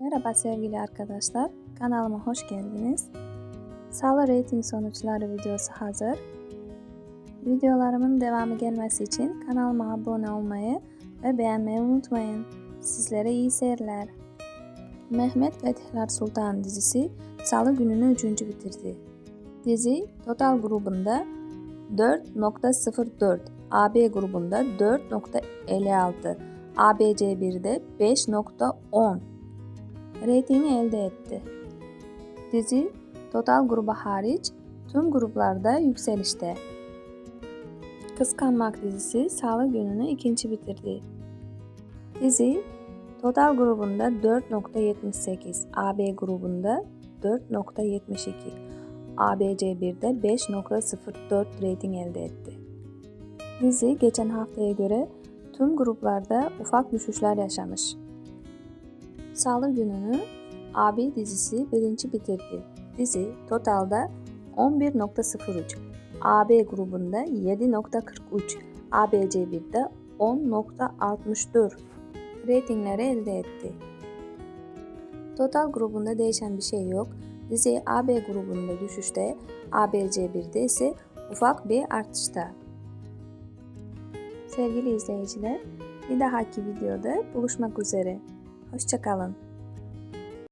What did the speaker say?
Merhaba sevgili arkadaşlar, kanalıma hoş geldiniz. Salı rating sonuçları videosu hazır. Videolarımın devamı gelmesi için kanalıma abone olmayı ve beğenmeyi unutmayın. Sizlere iyi seyirler. Mehmet Fetihler Sultan dizisi Salı gününü 3. bitirdi. Dizi Total grubunda 4.04, AB grubunda 4.56, ABC1'de 5.10 reytingi elde etti. Dizi Total grubu hariç tüm gruplarda yükselişte. Kıskanmak dizisi Salı gününü ikinci bitirdi. Dizi Total grubunda 4.78, AB grubunda 4.72, ABC1'de 5.04 reyting elde etti. Dizi geçen haftaya göre tüm gruplarda ufak düşüşler yaşamış. Salı gününü AB dizisi birinci bitirdi. Dizi totalda 11.03, AB grubunda 7.43, ABC1'de 10.64 reytingleri elde etti. Total grubunda değişen bir şey yok. Dizi AB grubunda düşüşte, ABC1'de ise ufak bir artışta. Sevgili izleyiciler, bir dahaki videoda buluşmak üzere. Hoşçakalın.